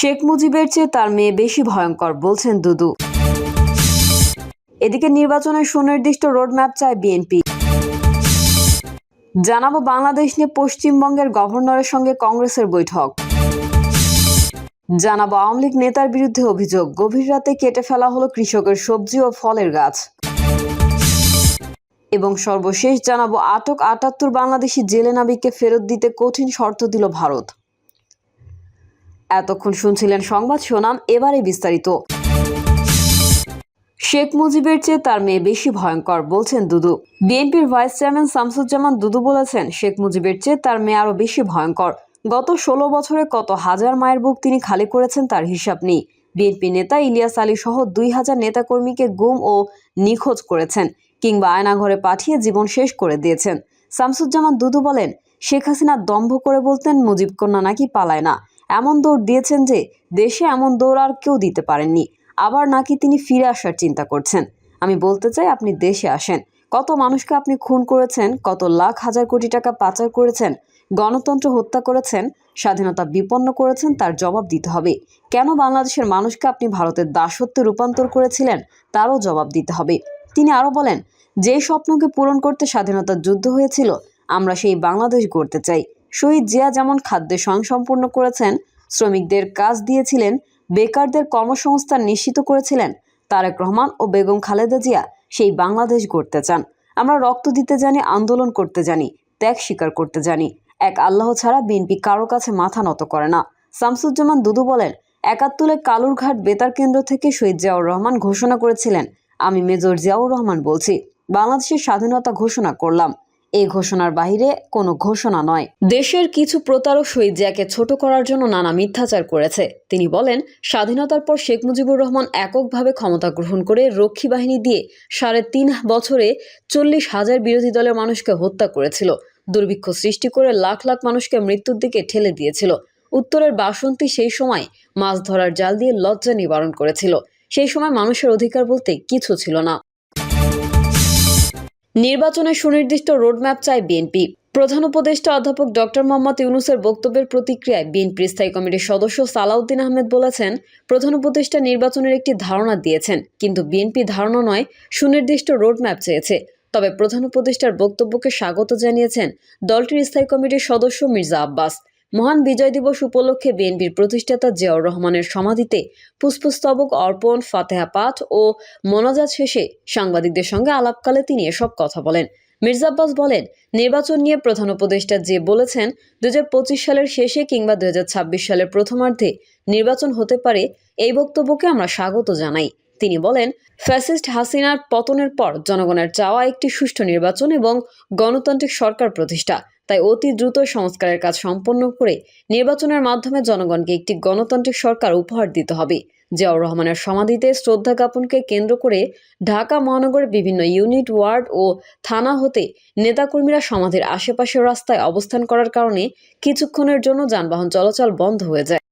শেখ মুজিবের চেয়ে তার মেয়ে বেশি ভয়ঙ্কর, বলছেন দুদু। এদিকে নির্বাচনের সুনির্দিষ্ট রোডম্যাপ চায় বিএনপি। জানাব বাংলাদেশ নিয়ে পশ্চিমবঙ্গের গভর্নরের সঙ্গে কংগ্রেসের বৈঠক। জানাব আওয়ামী লীগ নেতার বিরুদ্ধে অভিযোগ, গভীর রাতে কেটে ফেলা হলো কৃষকের সবজি ও ফলের গাছ। এবং সর্বশেষ জানাব, আটক আটাত্তর বাংলাদেশি জেলে নাবিককে ফেরত দিতে কঠিন শর্ত দিল ভারত। এতক্ষণ শুনছিলেন সংবাদ শোনাম এবারে বিস্তারিত। শেখ মুজিবের চেয়ে তার মেয়ে বেশি ভয়ঙ্কর, বলছেন দুদু। বিএনপির ভাইস চেয়ারম্যান শামসুজ্জামান দুদু বলেছেন, শেখ মুজিবের চেয়ে তার মেয়ে আরও বেশি ভয়ঙ্কর। গত ষোলো বছরে কত হাজার মায়ের বুক তিনি খালি করেছেন তার হিসাব নেই। বিএনপি নেতা ইলিয়াস আলী সহ দুই হাজার নেতাকর্মীকে গুম ও নিখোঁজ করেছেন কিংবা আয়নাঘরে পাঠিয়ে জীবন শেষ করে দিয়েছেন। শামসুজ্জামান দুদু বলেন, শেখ হাসিনা দম্ভ করে বলতেন মুজিব কন্যা নাকি পালায় না। এমন দৌড় দিয়েছেন যে দেশে এমন দৌড় আর কেউ দিতে পারেননি। আবার নাকি তিনি ফিরে আসার চিন্তা করছেন। আমি বলতে চাই, আপনি দেশে আসেন। কত মানুষকে আপনি খুন করেছেন, কত লাখ, হাজার কোটি টাকা পাচার করেছেন, গণতন্ত্র হত্যা করেছেন, স্বাধীনতা বিপন্ন করেছেন, তার জবাব দিতে হবে। কেন বাংলাদেশের মানুষকে আপনি ভারতের দাসত্বে রূপান্তর করেছিলেন, তারও জবাব দিতে হবে। তিনি আরও বলেন, যে স্বপ্নকে পূরণ করতে স্বাধীনতার যুদ্ধ হয়েছিল, আমরা সেই বাংলাদেশ গড়তে চাই। শহীদ জিয়া যেমন খাদ্যে স্বয়ংসম্পূর্ণ করেছেন, শ্রমিকদের কাজ দিয়েছিলেন, বেকারদের কর্মসংস্থান নিশ্চিত করেছিলেন তারেক রহমান ও বেগম খালেদা জিয়া, সেই বাংলাদেশ গড়তে চান। আমরা রক্ত দিতে জানি, আন্দোলন করতে জানি, ত্যাগ স্বীকার করতে জানি। এক আল্লাহ ছাড়া বিএনপি কারও কাছে মাথা নত করে না। শামসুজ্জামান দুদু বলেন, একাত্তরে কালুরঘাট বেতার কেন্দ্র থেকে শহীদ জিয়াউর রহমান ঘোষণা করেছিলেন। আমি মেজর জিয়াউর রহমান বলছি। বাংলাদেশের স্বাধীনতা ঘোষণা করলাম। এই ঘোষণার বাইরে কোনো ঘোষণা নয়। দেশের কিছু প্রতারক শহীদ জিয়াকে ছোট করার জন্য নানা মিথ্যাচার করেছে। তিনি বলেন, স্বাধীনতার পর শেখ মুজিবুর রহমান এককভাবে ক্ষমতা গ্রহণ করে রক্ষী বাহিনী দিয়ে সাড়ে তিন বছরে চল্লিশ হাজার বিরোধী দলের মানুষকে হত্যা করেছিল। দুর্ভিক্ষ সৃষ্টি করে লাখ লাখ মানুষকে মৃত্যুর দিকে ঠেলে দিয়েছিল। উত্তরের বাসন্তী সেই সময় মাছ ধরার জাল দিয়ে লজ্জা নিবারণ করেছিল। সেই সময় মানুষের অধিকার বলতে কিছু ছিল না। নির্বাচনের সুনির্দিষ্ট রোডম্যাপ চায় বিএনপি। প্রধান উপদেষ্টা অধ্যাপক ডক্টর মোহাম্মদ ইউনুসের বক্তব্যের প্রতিক্রিয়ায় বিএনপির স্থায়ী কমিটির সদস্য সালাউদ্দিন আহমেদ বলেছেন, প্রধান উপদেষ্টা নির্বাচনের একটি ধারণা দিয়েছেন, কিন্তু বিএনপি ধারণা নয়, সুনির্দিষ্ট রোডম্যাপ চেয়েছে। তবে প্রধান উপদেষ্টার বক্তব্যকে স্বাগত জানিয়েছেন দলটির স্থায়ী কমিটির সদস্য মির্জা আব্বাস। মহান বিজয় দিবস উপলক্ষে বিএনপির প্রতিষ্ঠাতা জিয়াউর রহমানের সমাধিতে পুষ্পস্তবক অর্পণ, ফাতেহা পাঠ ও মোনাজাত শেষে সাংবাদিকদের সঙ্গে আলাপকালে তিনি এসব কথা বলেন। মির্জা আব্বাস বলেন, নির্বাচন নিয়ে প্রধান উপদেষ্টা যে বলেছেন দুই হাজার পঁচিশ সালের শেষে কিংবা দুই হাজার ছাব্বিশ সালের প্রথমার্ধে নির্বাচন হতে পারে, এই বক্তব্যকে আমরা স্বাগত জানাই। তিনি বলেন, ফ্যাসিস্ট হাসিনার পতনের পর জনগণের চাওয়া একটি সুষ্ঠু নির্বাচন এবং গণতান্ত্রিক সরকার প্রতিষ্ঠা। তাই অতি দ্রুত সংস্কারের কাজ সম্পন্ন করে নির্বাচনের মাধ্যমে জনগণকে একটি গণতান্ত্রিক সরকার উপহার দিতে হবে। জিয়াউর রহমানের সমাধিতে শ্রদ্ধা জ্ঞাপনকে কেন্দ্র করে ঢাকা মহানগরের বিভিন্ন ইউনিট, ওয়ার্ড ও থানা হতে নেতাকর্মীরা সমাধির আশেপাশের রাস্তায় অবস্থান করার কারণে কিছুক্ষণের জন্য যানবাহন চলাচল বন্ধ হয়ে যায়।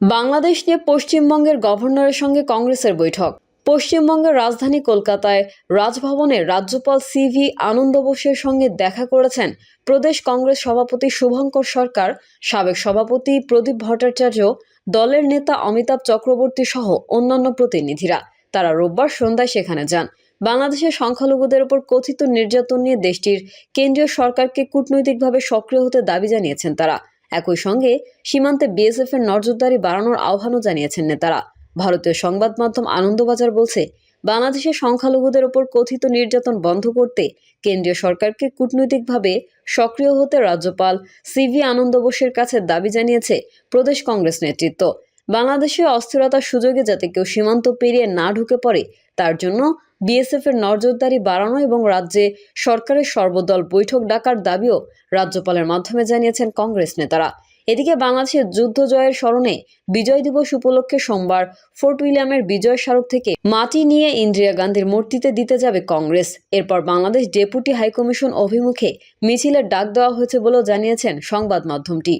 বাংলাদেশ নিয়ে পশ্চিমবঙ্গের গভর্নরের সঙ্গে কংগ্রেসের বৈঠক। পশ্চিমবঙ্গের রাজধানী কলকাতায় রাজভবনে রাজ্যপাল সিভি আনন্দ বোসের সঙ্গে দেখা করেছেন প্রদেশ কংগ্রেস সভাপতি শুভঙ্কর সরকার, সাবেক সভাপতি প্রদীপ ভট্টাচার্য, দলের নেতা অমিতাভ চক্রবর্তী সহ অন্যান্য প্রতিনিধিরা। তারা রোববার সন্ধ্যায় সেখানে যান। বাংলাদেশের সংখ্যালঘুদের ওপর কথিত নির্যাতন নিয়ে দেশটির কেন্দ্রীয় সরকারকে কূটনৈতিকভাবে সক্রিয় হতে দাবি জানিয়েছেন তারা। একই সঙ্গে সীমান্তে বিএসএফ এর নজরদারি বাড়ানোর আহ্বানও জানিয়েছেন নেতারা। ভারতীয় সংবাদ মাধ্যম আনন্দবাজার বলছে, বাংলাদেশের সংখ্যালঘুদের ওপর কথিত নির্যাতন বন্ধ করতে কেন্দ্রীয় সরকারকে কূটনৈতিকভাবে সক্রিয় হতে রাজ্যপাল সিভি আনন্দ বোসের কাছে দাবি জানিয়েছে প্রদেশ কংগ্রেস নেতৃত্ব। বাংলাদেশে অস্থিরতার সুযোগে যাতে কেউ সীমান্ত পেরিয়ে না ঢুকে পড়ে, তার জন্য বিএসএফ এর নজরদারি বাড়ানো এবং রাজ্যে সরকারের সর্বদল বৈঠক ডাকার দাবিও রাজ্যপালের মাধ্যমে জানিয়েছেন কংগ্রেস নেতারা। এদিকে বাংলাদেশের যুদ্ধ জয়ের স্মরণে বিজয় দিবস উপলক্ষে সোমবার ফোর্ট উইলিয়ামের বিজয় স্মারক থেকে মাটি নিয়ে ইন্দিরা গান্ধীর মূর্তিতে দিতে যাবে কংগ্রেস। এরপর বাংলাদেশ ডেপুটি হাইকমিশন অভিমুখে মিছিলের ডাক দেওয়া হয়েছে বলেও জানিয়েছেন সংবাদ মাধ্যমটি।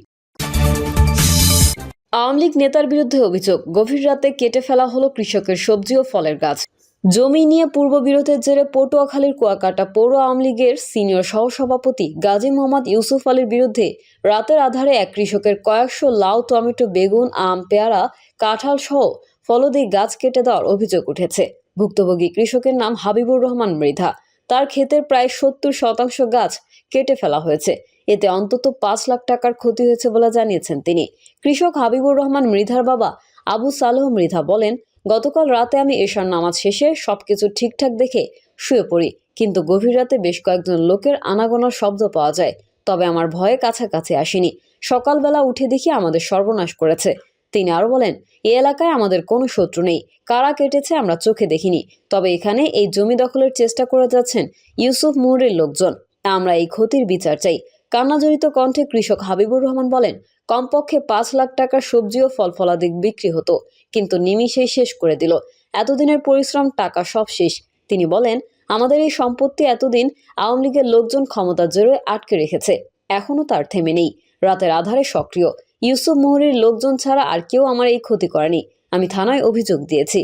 আওয়ামী লীগ নেতার বিরুদ্ধে অভিযোগ, গভীর রাতে কেটে ফেলা হলো কৃষকের সবজি ও ফলের গাছ। জমি নিয়ে পূর্ববিরোধের জেরে পটুয়াখালীর কুয়াকাটা পৌর আওয়ামী লীগের সিনিয়র সহসভাপতি গাজী মোহাম্মদ ইউসুফ আলীর বিরুদ্ধে রাতের আধারে এক কৃষকের কয়েকশো লাউ, টমেটো, বেগুন, আম, পেয়ারা, কাঁঠাল সহ ফলদি গাছ কেটে দেওয়ার অভিযোগ উঠেছে। ভুক্তভোগী কৃষকের নাম হাবিবুর রহমান মৃধা। তার ক্ষেতের প্রায় সত্তর শতাংশ গাছ কেটে ফেলা হয়েছে। এতে অন্তত পাঁচ লাখ টাকার ক্ষতি হয়েছে বলে জানিয়েছেন তিনি। কৃষক হাবিবুর রহমান মৃধার বাবা আবু সালেহ মৃধা বলেন গতকাল রাতে আমি এশার নামাজ শেষে সবকিছু ঠিকঠাক দেখে শুয়ে পড়ি, কিন্তু গভীর রাতে বেশ কয়েকজন লোকের আনাগোনার শব্দ পাওয়া যায়, তবে আমার ভয়ে কাছাকাছি আসেনি। সকালবেলা উঠে দেখি আমাদের সর্বনাশ করেছে। তিনি আরও বলেন, এ এলাকায় আমাদের কোনো শত্রু নেই। কারা কেটেছে আমরা চোখে দেখিনি। তবে এখানে এই জমি দখলের চেষ্টা করে যাচ্ছেন ইউসুফ মুহুরের লোকজন। আমরা এই ক্ষতির বিচার চাই। কান্নাজড়িত কণ্ঠে কৃষক হাবিবুর রহমান বলেন, কমপক্ষে পাঁচ লাখ টাকার সবজি ও ফল ফলাদি বিক্রি হতো, কিন্তু নিমিষেই শেষ করে দিল। এতদিনের পরিশ্রম, টাকা সব শেষ। তিনি বলেন, আমাদের এই সম্পত্তি এতদিন আওয়ামী লীগের লোকজন ক্ষমতার জোরে আটকে রেখেছে। এখনও তার থেমে নেই। রাতের আধারে সক্রিয়। ইউসুফ মোহরের লোকজন ছাড়া আর কেউ আমার এই ক্ষতি করেনি। আমি থানায় অভিযোগ দিয়েছি।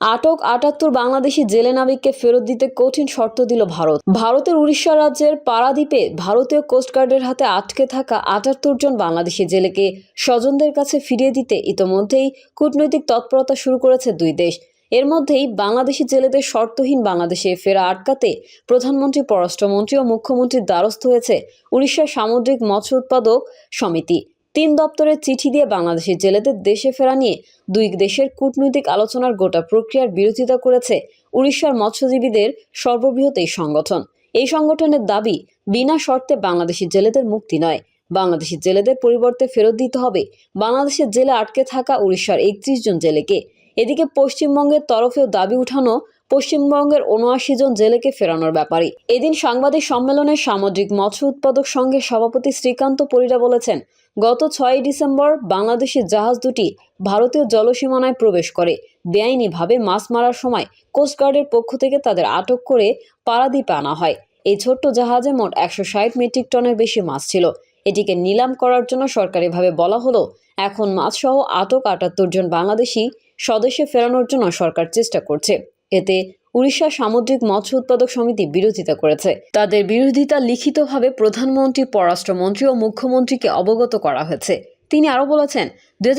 আটক আটাত্তর বাংলাদেশি জেলে নাবিককে ফেরত দিতে কঠিন শর্ত দিল ভারত। ভারতের উড়িষ্যা রাজ্যের পারাদ্বীপে ভারতীয় কোস্টগার্ডের হাতে আটকে থাকা আটাত্তর জন বাংলাদেশি জেলেকে স্বজনদের কাছে ফিরিয়ে দিতে ইতোমধ্যেই কূটনৈতিক তৎপরতা শুরু করেছে দুই দেশ। এর মধ্যেই বাংলাদেশি জেলেদের শর্তহীন বাংলাদেশে ফেরা আটকাতে প্রধানমন্ত্রী, পররাষ্ট্রমন্ত্রী ও মুখ্যমন্ত্রীর দ্বারস্থ হয়েছে উড়িষ্যার সামুদ্রিক মৎস্য উৎপাদক সমিতি। তিন দপ্তরের চিঠি দিয়ে বাংলাদেশের জেলেদের দেশে ফেরা নিয়ে দুই দেশের কূটনৈতিক আলোচনার গোটা প্রক্রিয়ার বিরোধিতা করেছে উড়িষ্যার মৎস্যজীবীদের সর্ববৃহৎ এই সংগঠন। এই সংগঠনের দাবি, বিনা শর্তে বাংলাদেশি জেলেদের মুক্তি নয়। বাংলাদেশি জেলেদের পরিবর্তে ফেরত দিতে হবে বাংলাদেশের জেলে আটকে থাকা উড়িষ্যার একত্রিশ জন জেলেকে। এদিকে পশ্চিমবঙ্গের তরফেও দাবি উঠানো পশ্চিমবঙ্গের উনআশি জন জেলেকে ফেরানোর ব্যাপারে এদিন সাংবাদিক সম্মেলনে সামুদ্রিক মৎস্য উৎপাদক সংঘের সভাপতি শ্রীকান্ত পরিরা বলেছেন গত ছয় ডিসেম্বর বাংলাদেশের জাহাজ দুটি ভারতীয় জলসীমানায় প্রবেশ করে। বেআইনিভাবে মাছ মারার সময় কোস্টগার্ডের পক্ষ থেকে তাদের আটক করে পারাদ্বীপে আনা হয়। এই ছোট্ট জাহাজে মোট একশো ষাট মেট্রিক টনের বেশি মাছ ছিল। এটিকে নিলাম করার জন্য সরকারিভাবে বলা হলো, এখন মাছসহ আটক আটাত্তর জন বাংলাদেশি স্বদেশে ফেরানোর জন্য সরকার চেষ্টা করছে। এতে উড়িষ্যা সামুদ্রিক মৎস্য উৎপাদক সমিতি বিরোধিতা করেছে। তাদের বিরোধিতা লিখিতভাবে প্রধানমন্ত্রী, পররাষ্ট্রমন্ত্রী ও মুখ্যমন্ত্রীকে অবগত করা হয়েছে। তিনি আরও বলেছেন, দুই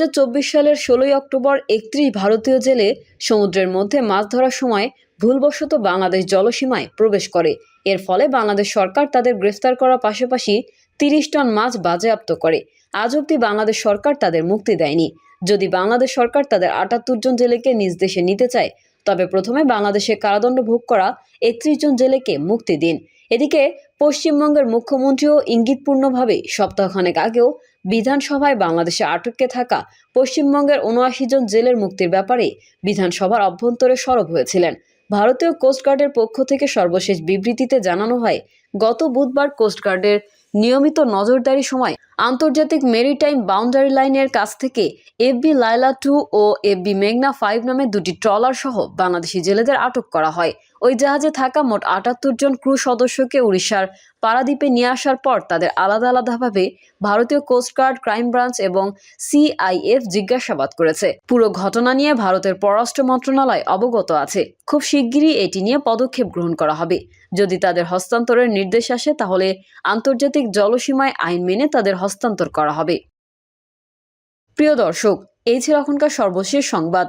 সালের ষোলোই অক্টোবর একত্রিশ ভারতীয় জেলে সমুদ্রের মধ্যে মাছ ধরার সময় ভুলবশত বাংলাদেশ জলসীমায় প্রবেশ করে। এর ফলে বাংলাদেশ সরকার তাদের গ্রেফতার করার পাশাপাশি তিরিশ টন মাছ বাজেয়াপ্ত করে। আজ অবধি বাংলাদেশ সরকার তাদের মুক্তি দেয়নি। যদি বাংলাদেশ সরকার তাদের আটাত্তর জন জেলেকে নিজ দেশে নিতে চায় তবে প্রথমে বাংলাদেশে কারাদণ্ড ভোগ করা একত্রিশ জন জেলেকে মুক্তি দিন। এদিকে পশ্চিমবঙ্গের মুখ্যমন্ত্রীও ইঙ্গিতপূর্ণভাবে সপ্তাহখানেক আগেও বিধানসভায় বাংলাদেশে আটকে থাকা পশ্চিমবঙ্গের উনআশি জন জেলের মুক্তির ব্যাপারে বিধানসভার অভ্যন্তরে সরব হয়েছিলেন। ভারতীয় কোস্টগার্ডের পক্ষ থেকে সর্বশেষ বিবৃতিতে জানানো হয়, গত বুধবার কোস্টগার্ডের নিয়মিত নজরদারি সময় আন্তর্জাতিক মেরিটাইম বাউন্ডারি লাইনের কাছ থেকে এফবি লাইলা টু ও এফবি মেঘনা ফাইভ নামে দুটি ট্রলার সহ বাংলাদেশি জেলেদের আটক করা হয়। ওই জাহাজে থাকা মোট আটাত্তর জন ক্রু সদস্যকে উড়িষ্যার পারাদ্বীপে নিয়ে আসার পর তাদের আলাদা আলাদাভাবে ভারতীয় কোস্টগার্ড ক্রাইম ব্রাঞ্চ এবং সিআইএফ জিজ্ঞাসাবাদ করেছে। পুরো ঘটনা নিয়ে ভারতের পররাষ্ট্র মন্ত্রণালয় অবগত আছে। খুব শিগগিরই এটি নিয়ে পদক্ষেপ গ্রহণ করা হবে। যদি তাদের হস্তান্তরের নির্দেশ আসে, তাহলে আন্তর্জাতিক জলসীমায় আইন মেনে তাদের হস্তান্তর করা হবে। প্রিয় দর্শক, এই ছিল এখনকার সর্বশেষ সংবাদ।